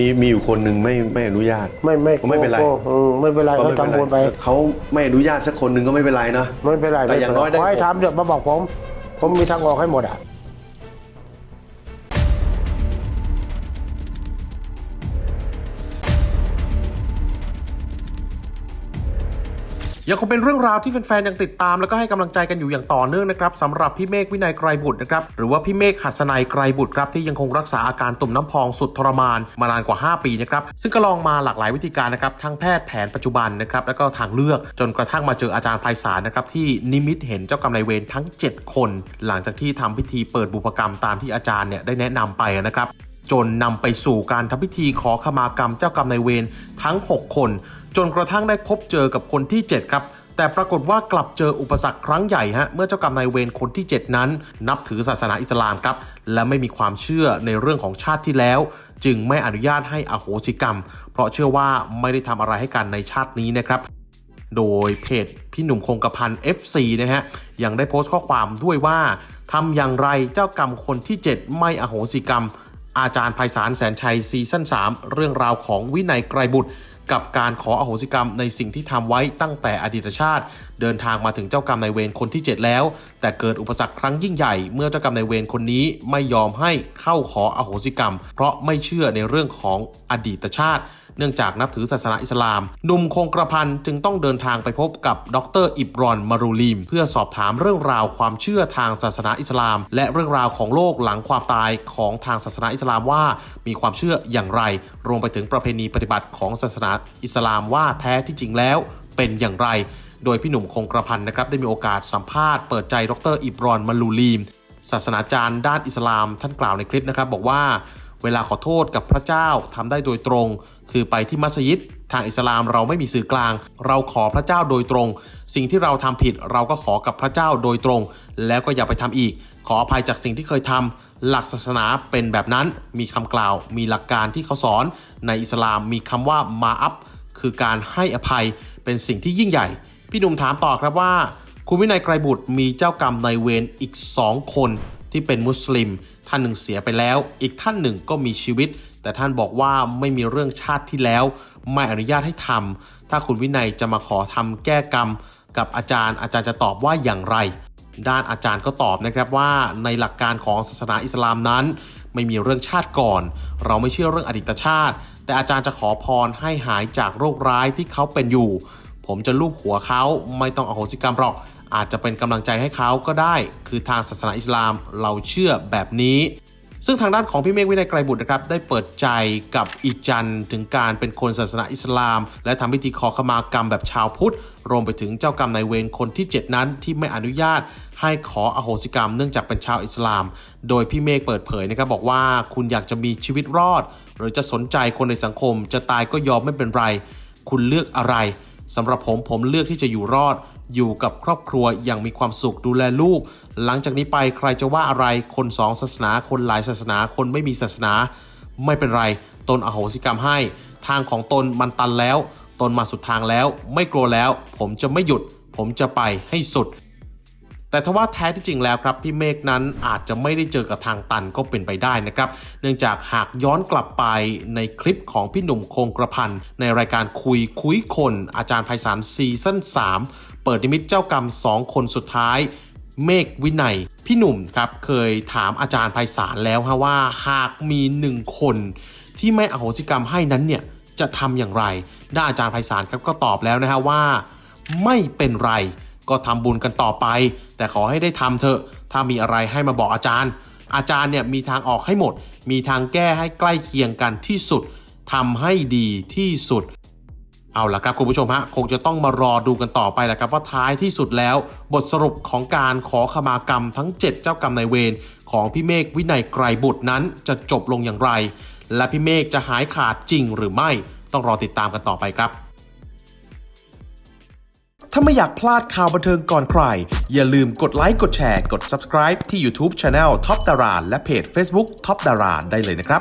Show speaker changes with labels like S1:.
S1: มีมีอยู่คนหนึ่งไม่ไม่อนุญาต
S2: ไม่ไม่
S1: ไม่เป็นไร
S2: โอ้โหไม่เป็นไร
S1: ก็
S2: เขา
S1: ไม่เป็น
S2: ทำบุญไป
S1: ไรเขาไม่อนุญาตสักคนหนึ่งก็ไม่เป็นไรเนาะ
S2: ไม่เป็นไร
S1: แต่อย่างน้อยได้
S2: ขอให้ทำเดี๋ยวมาบอกผม ผมมีทางออกให้หมดอะ
S3: ยังคงเป็นเรื่องราวที่แฟนๆยังติดตาม แล้วก็ให้กำลังใจกันอยู่อย่างต่อเนื่องนะครับสำหรับพี่เมฆวินัยไกรบุตรนะครับหรือว่าพี่เมฆหัสนัยไกรบุตรครับที่ยังคงรักษาอาการตุ่มน้ำพองสุดทรมานมานานกว่า 5 ปีนะครับซึ่งก็ลองมาหลากหลายวิธีการนะครับทั้งแพทย์แผนปัจจุบันนะครับแล้วก็ทางเลือกจนกระทั่งมาเจออาจารย์ไพศาลนะครับที่นิมิตเห็นเจ้ากรรมนายเวรทั้ง 7 คน หลังจากที่ทำพิธีเปิดบุพกรรมตามที่อาจารย์เนี่ยได้แนะนำไปนะครับ จนนำไปสู่การทำพิธีขอขมากรรมเจ้ากรรมนายเวรทั้ง 6 คน จนกระทั่งได้พบเจอกับคนที่ 7 ครับ แต่ปรากฏว่ากลับเจออุปสรรคครั้งใหญ่ฮะเมื่อเจ้ากรรมนายเวรคนที่ 7 นั้น นับถือศาสนาอิสลามครับ และไม่มีความเชื่อในเรื่องของชาติที่แล้ว จึงไม่อนุญาตให้อโหสิกรรม เพราะเชื่อว่าไม่ได้ทำอะไรให้กันในชาตินี้นะครับโดยเพจพี่หนุ่มคงกระพัน FC นะฮะ ยังได้โพสต์ข้อความด้วยว่าทำอย่างไรเจ้ากรรมคนที่ 7 ไม่อโหสิกรรม อาจารย์ไพศาลแสนชัยซีซั่น3 เรื่องราวของวินัยไกรบุตร กับการขออโหสิกรรมในสิ่งที่ทำไว้ตั้งแต่อดีตชาติ เดินทางมาถึงเจ้ากรรมนายเวรคนที่ 7 แล้ว แต่เกิดอุปสรรคครั้งยิ่งใหญ่ เมื่อเจ้ากรรมนายเวรคนนี้ไม่ยอมให้เข้าขออโหสิกรรม เพราะไม่เชื่อในเรื่องของอดีตชาติ เนื่องจากนับถือศาสนาอิสลามหนุ่มคงกระพันจึงต้องเดินทางไปพบกับดรอิบรอนมารูลีม เพื่อสอบถามเรื่องราวความเชื่อทางศาสนาอิสลาม และเรื่องราวของโลกหลังความตายของทางศาสนาอิสลามว่า มีความเชื่ออย่างไร รวมไปถึงประเพณีปฏิบัติของศาสนาอิสลามว่าแท้ที่จริงแล้วเป็นอย่างไร โดยพี่หนุ่มคงกระพันนะครับได้มีโอกาสสัมภาษณ์เปิดใจดรอิบรอนมารูลีม ศาสนาจารย์ด้านอิสลามท่านกล่าวในคลิปนะครับ บอกว่าเวลาขอโทษกับพระเจ้าทำได้โดยตรง คือไปที่มัสยิดทางอิสลามเราไม่มีสื่อกลาง เราขอพระเจ้าโดยตรง สิ่งที่เราทำผิดเราก็ขอกับพระเจ้าโดยตรง แล้วก็อย่าไปทำอีก ขออภัยจากสิ่งที่เคยทำหลักศาสนาเป็นแบบนั้น มีคำกล่าว มีหลักการที่เขาสอน ในอิสลามมีคำว่ามาอัพคือการให้อภัยเป็นสิ่งที่ยิ่งใหญ่ พี่หนุ่มถามต่อครับว่า คุณวินัยไกรบุตรมีเจ้ากรรมนายเวรอีก 2 คนที่เป็นมุสลิม ท่านหนึ่งเสียไปแล้ว อีกท่านหนึ่งก็มีชีวิต แต่ท่านบอกว่าไม่มีเรื่องชาติที่แล้ว ไม่อนุญาตให้ทำถ้าคุณวินัยจะมาขอทำแก้กรรม กับอาจารย์อาจารย์จะตอบว่าอย่างไร ด้านอาจารย์ก็ตอบนะครับว่าในหลักการของศาสนาอิสลามนั้น ไม่มีเรื่องชาติก่อน เราไม่เชื่อเรื่องอดีตชาติ แต่อาจารย์จะขอพรให้หายจากโรคร้ายที่เขาเป็นอยู่ ผมจะลูบหัวเขาไม่ต้องอโหสิกรรมหรอก อาจจะเป็นกำลังใจให้เขาก็ได้ คือทางศาสนาอิสลามเราเชื่อแบบนี้ ซึ่งทางด้านของพี่เมฆวินัยไกรบุตรนะครับ ได้เปิดใจกับอีจันถึงการเป็นคนศาสนาอิสลาม และทำพิธีขอขมากรรมแบบชาวพุทธ รวมไปถึงเจ้ากรรมนายเวรคนที่ 7 นั้นที่ไม่อนุญาตให้ขออโหสิกรรมเนื่องจากเป็นชาวอิสลาม โดยพี่เมฆเปิดเผยนะครับบอกว่าคุณอยากจะมีชีวิตรอด หรือจะสนใจคนในสังคม จะตายก็ยอมไม่เป็นไร คุณเลือกอะไร สำหรับผมผมเลือกที่จะอยู่รอด อยู่กับครอบครัวอย่างมีความสุขดูแลลูก หลังจากนี้ไปใครจะว่าอะไรคนสองศาสนา คนหลายศาสนา คนไม่มีศาสนา ไม่เป็นไร ตนอโหสิกรรมให้ ทางของตนมันตันแล้ว ตนมาสุดทางแล้ว ไม่กลัวแล้ว ผมจะไม่หยุด ผมจะไปให้สุด แต่ทว่าแท้ที่จริงแล้วครับพี่เมฆนั้นอาจจะไม่ได้เจอกับทางตันก็เป็นไปได้นะครับ เนื่องจากหากย้อนกลับไปในคลิปของพี่หนุ่มคงกระพันในรายการคุยคุยคน อาจารย์ไพศาลซีซั่น3 เปิดนิมิตเจ้ากรรม 2 คนสุดท้าย เมฆวินัย พี่หนุ่มครับเคยถามอาจารย์ไพศาลแล้วฮะว่าหากมีหนึ่งคนที่ไม่อโหสิกรรมให้นั้นเนี่ยจะทำอย่างไร ด้านอาจารย์ไพศาลครับก็ตอบแล้วนะฮะว่า ไม่เป็นไร ก็ทำบุญกันต่อไป แต่ขอให้ได้ทำเถอะ ถ้ามีอะไรให้มาบอกอาจารย์ อาจารย์เนี่ยมีทางออกให้หมด มีทางแก้ให้ใกล้เคียงกันที่สุดทำให้ดีที่สุดเอาละครับคุณผู้ชมฮะคงจะต้องมารอดูกันต่อไปแหละครับว่าท้ายที่สุดแล้ว บทสรุปของการขอขมากรรมทั้ง 7 เจ้ากรรมนายเวรของพี่เมฆวินัยไกรบุตรนั้นจะจบลงอย่างไร และพี่เมฆจะหายขาดจริงหรือไม่ต้องรอติดตามกันต่อไปครับ ถ้าไม่อยากพลาดข่าวบันเทิงก่อนใคร อย่าลืมกดไลค์กดแชร์กด subscribe ที่ YouTube Channel Top Dara และเพจ Facebook Top Dara ได้เลยนะครับ